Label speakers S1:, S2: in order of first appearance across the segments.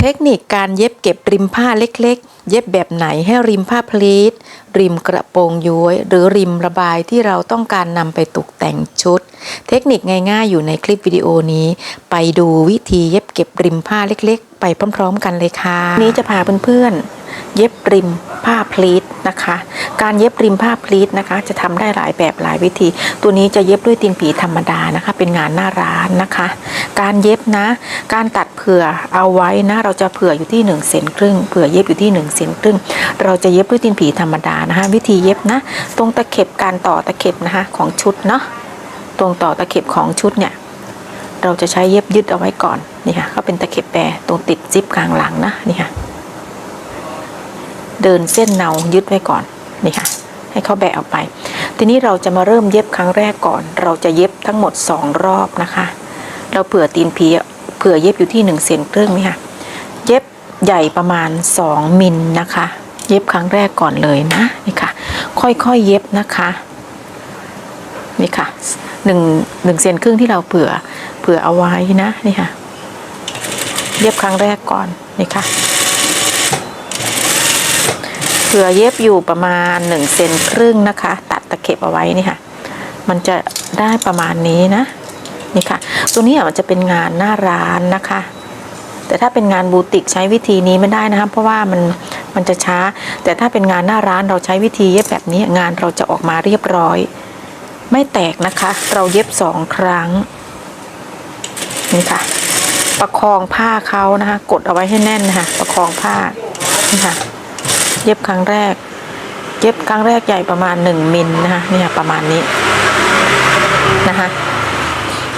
S1: เทคนิคการเย็บเก็บริมผ้าเล็กๆ เย็บแบบไหนให้ริมผ้าพลีท ริมกระโปรงย้วย หรือริมระบายที่เราต้องการนำไปตกแต่งชุด เทคนิคง่ายๆอยู่ในคลิปวิดีโอนี้ ไปดูวิธีเย็บเก็บริมผ้าเล็กๆ ไปพร้อมๆ กันเลยค่ะนนี้จะพาเพื่อนๆ เย็บริมผ้าพลีทนะคะ การเย็บริมผ้าพลีทนะคะ จะทำได้หลายแบบหลายวิธี ตัวนี้จะเย็บด้วยตีนผีธรรมดานะคะ เป็นงานหน้าร้านนะคะ การเย็บนะ การตัดเผื่อเอาไว้นะ เราจะเผื่ออยู่ที่1เซนครึ่งเผื่อเย็บอยู่ที่1เซนครึ่ง เราจะเย็บด้วยตีนผีธรรมดานะคะ วิธีเย็บนะ ตรงตะเข็บการต่อตะเข็บนะคะของชุดเนาะตรงต่อตะเข็บของชุดเนี่ยเราจะใช้เย็บยึดเอาไว้ก่อนนี่ค่ะก็เป็นตะเข็บแปรตรงติดซิปกลางหลังนะนี่ค่ะ เดินเส้นเนายึดไว้ก่อนนี่ค่ะให้เขาแบะออกไป ทีนี้เราจะมาเริ่มเย็บครั้งแรกก่อน เราจะเย็บทั้งหมดสองรอบนะคะ เราเผื่อตีนผีเผื่อเย็บอยู่ที่หนึ่งเซนครึ่งนี่ค่ะเย็บใหญ่ประมาณสองมิลนะคะ เย็บครั้งแรกก่อนเลยนะนี่ค่ะ ค่อยๆเย็บนะคะนี่ค่ะหนึ่งหนึ่งเซนครึ่งที่เราเผื่อเผื่อเอาไว้นะนี่ค่ะ เย็บครั้งแรกก่อนนี่ค่ะ เผื่อเย็บอยู่ประมาณหนึ่งเซนครึ่งนะคะ ตัดตะเข็บเอาไว้นี่ค่ะ มันจะได้ประมาณนี้นะนี่ค่ะ ตัวนี้อะมันจะเป็นงานหน้าร้านนะคะ แต่ถ้าเป็นงานบูติกใช้วิธีนี้ไม่ได้นะคะเพราะว่ามันมันจะช้า แต่ถ้าเป็นงานหน้าร้านเราใช้วิธีเย็บแบบนี้งานเราจะออกมาเรียบร้อย ไม่แตกนะคะ เราเย็บสองครั้งนี่ค่ะ ประคองผ้าเขานะคะ กดเอาไว้ให้แน่นนะคะประคองผ้านี่ค่ะ เย็บครั้งแรก เย็บครั้งแรกใหญ่ประมาณหนึ่งมิลนะคะนี่ค่ะประมาณนี้นะคะ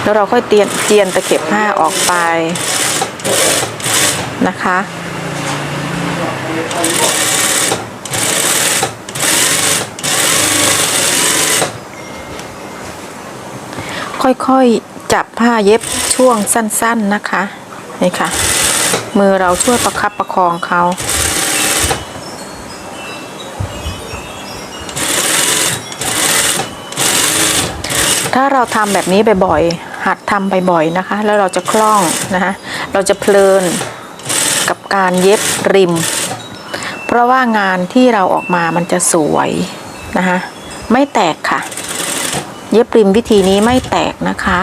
S1: แล้วเราค่อยเตียนเจียนตะเข็บผ้าออกไปนะคะค่อยๆ จับผ้าเย็บช่วงสั้นๆนะคะ นี่ค่ะ มือเราช่วยประคับประคองเขา ถ้าเราทำแบบนี้บ่อยๆ หัดทำบ่อยๆนะคะ แล้วเราจะคล่องนะคะเราจะเพลินกับการเย็บริม เพราะว่างานที่เราออกมามันจะสวยนะคะ ไม่แตกค่ะ เย็บริมวิธีนี้ไม่แตกนะคะ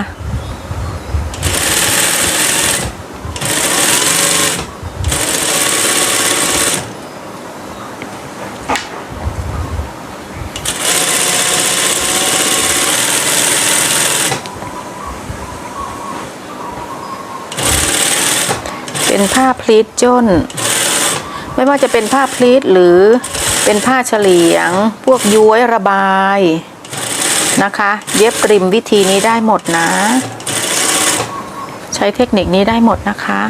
S1: เป็นผ้าพลีทจ้น ไม่ว่าจะเป็นผ้าพลีทหรือเป็นผ้าเฉลียง พวกย้วยระบายนะคะ เย็บริมวิธีนี้ได้หมดนะ ใช้เทคนิคนี้ได้หมดนะคะ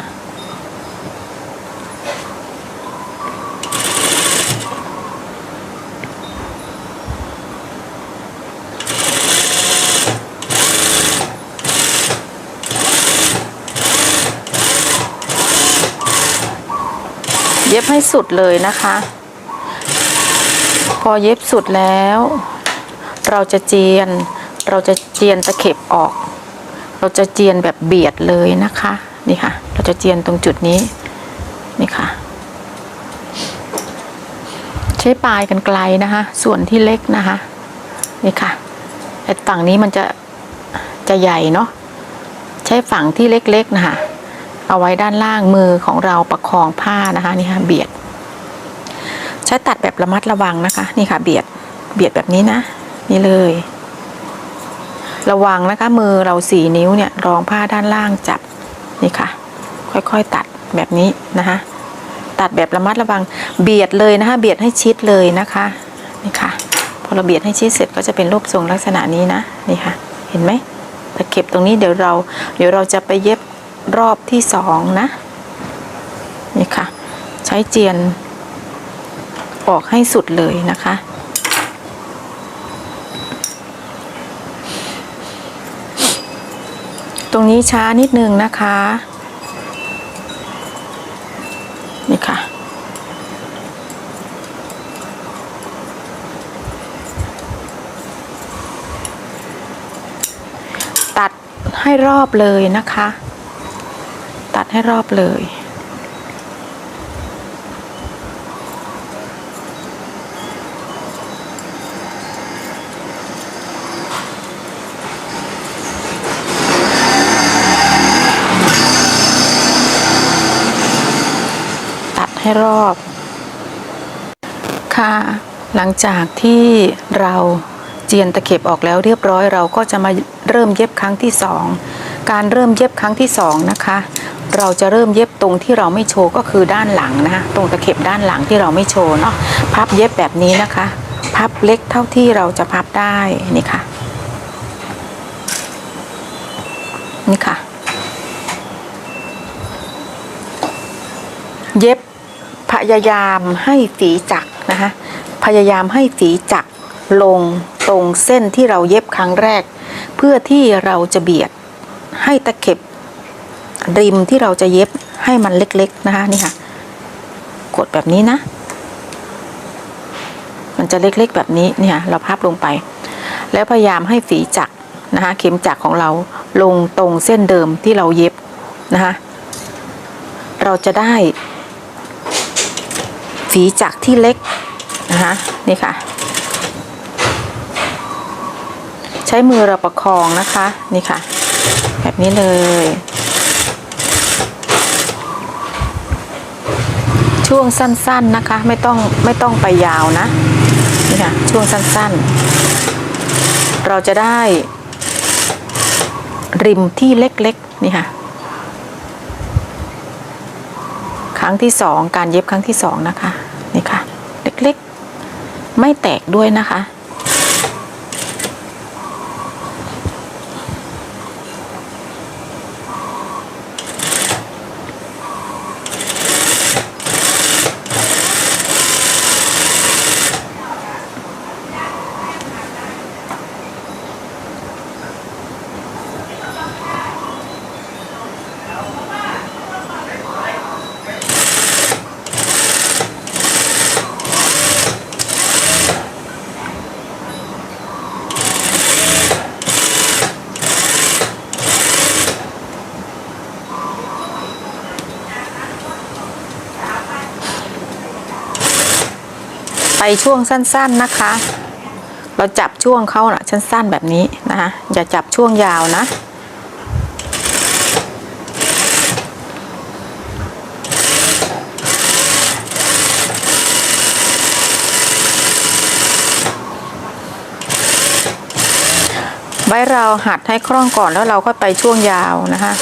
S1: เย็บให้สุดเลยนะคะ พอเย็บสุดแล้ว เราจะเจียน เราจะเจียนตะเข็บออก เราจะเจียนแบบเบียดเลยนะคะ นี่ค่ะ เราจะเจียนตรงจุดนี้ นี่ค่ะ ใช้ปลายกันไกลนะคะ ส่วนที่เล็กนะคะ นี่ค่ะไอ้ฝั่งนี้มันจะจะใหญ่เนาะ ใช้ฝั่งที่เล็กๆนะคะ เอาไว้ด้านล่างมือของเราประคองผ้านะคะนี่ค่ะเบียด ใช้ตัดแบบระมัดระวังนะคะ นี่ค่ะเบียดเบียดแบบนี้นะ นี่เลย ระวังนะคะมือเราสี่นิ้วเนี่ยรองผ้าด้านล่างจับนี่ค่ะ ค่อยๆตัดแบบนี้นะคะตัดแบบระมัดระวังเบียดเลยนะคะ เบียดให้ชิดเลยนะคะนี่ค่ะพอเราเบียดให้ชิดเสร็จก็จะเป็นรูปทรงลักษณะนี้นะนี่ค่ะ เห็นไหมตะเข็บตรงนี้เดี๋ยวเรา เดี๋ยวเราจะไปเย็บ รอบที่สองนะ นี่ค่ะ ใช้เจียน ออกให้สุดเลยนะคะตรงนี้ช้านิดนึงนะคะ นี่ค่ะ ตัดให้รอบเลยนะคะ ดให้รอบเลย ตัดให้รอบ ค่ะ หลังจากที่เราเจียนตะเข็บออกแล้วเรียบร้อยเราก็จะมาเริ่มเย็บครั้งที่สองการเริ่มเย็บครั้งที่สองนะคะ เราจะเริ่มเย็บตรงที่เราไม่โชว์ก็คือด้านหลังนะคะตรงตะเข็บด้านหลังที่เราไม่โชว์เนาะพับเย็บแบบนี้นะคะ พับเล็กเท่าที่เราจะพับได้นี่ค่ะ นี่ค่ะ เย็บพยายามให้ฝีจักนะคะพยายามให้ฝีจักลงตรงเส้นที่เราเย็บครั้งแรก เพื่อที่เราจะเบียดให้ตะเข็บ ริมที่เราจะเย็บให้มันเล็กๆนะคะนี่ค่ะ กดแบบนี้นะ มันจะเล็กๆแบบนี้เนี่ยเราพับลงไป แล้วพยายามให้ฝีจักรนะคะเข็มจักรของเราลงตรงเส้นเดิมที่เราเย็บนะคะเราจะได้ ฝีจักรที่เล็กนะคะนี่ค่ะ ใช้มือเราประคองนะคะนี่ค่ะ แบบนี้เลย ช่วงสั้นๆนะคะ ไม่ต้องไม่ต้องไปยาวนะนี่ค่ะช่วงสั้นๆ เราจะได้ ริมที่เล็กๆนี่ค่ะครั้งที่สองการเย็บครั้งที่สองนะคะนี่ค่ะ เล็กๆ ไม่แตกด้วยนะคะ ช่วงสั้น ๆนะคะ เราจับช่วงเขาน่ะสั้นๆแบบนี้นะคะอย่าจับช่วงยาวนะไว้เราหัดให้คล่องก่อนแล้วเราก็ไปช่วงยาวนะคะ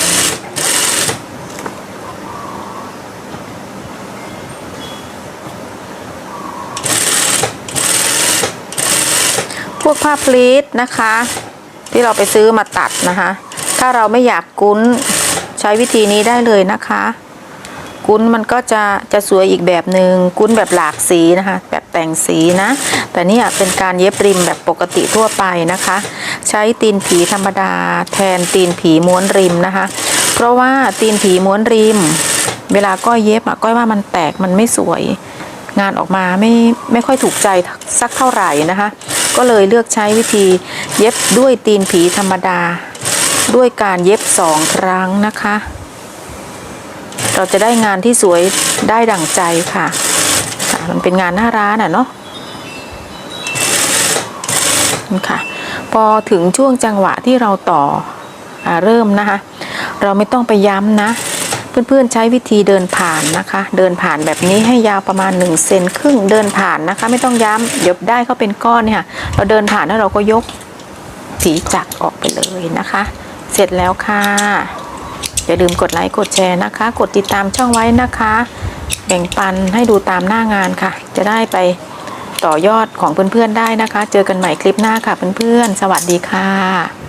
S1: พวกผ้าพลีทนะคะ ที่เราไปซื้อมาตัดนะคะ ถ้าเราไม่อยากกุ้นใช้วิธีนี้ได้เลยนะคะ กุ้นมันก็จะจะสวยอีกแบบหนึ่งกุ้นแบบหลากสีนะคะ แบบแต่งสีนะ แต่นี่เป็นการเย็บริมแบบปกติทั่วไปนะคะ ใช้ตีนผีธรรมดา แทนตีนผีม้วนริมนะคะ เพราะว่าตีนผีม้วนริม เวลาก้อยเย็บอะก้อยว่ามันแตกมันไม่สวยงานออกมาไม่ไม่ค่อยถูกใจสักเท่าไหร่นะคะ ก็เลยเลือกใช้วิธีเย็บด้วยตีนผีธรรมดา ด้วยการเย็บสองครั้งนะคะ เราจะได้งานที่สวยได้ดั่งใจค่ะค่ะมันเป็นงานหน้าร้านอะเนาะนค่ะ พอถึงช่วงจังหวะที่เราต่ออเริ่มนะคะ เราไม่ต้องไปย้ำนะ เพื่อนๆใช้วิธีเดินผ่านนะคะ เดินผ่านแบบนี้ให้ยาวประมาณ1เซนครึ่งเดินผ่านนะคะ ไม่ต้องย้ำเดี๋ยวได้เขาเป็นก้อนเนี่ยค่ะเราเดินผ่านแล้วเราก็ยกสีจักออกไปเลยนะคะ เสร็จแล้วค่ะ อย่าลืมกดไลค์กดแชร์นะคะ กดติดตามช่องไว้นะคะ แบ่งปันให้ดูตามหน้างานค่ะ จะได้ไปต่อยอดของเพื่อนๆได้นะคะ เจอกันใหม่คลิปหน้าค่ะเพื่อนๆสวัสดีค่ะ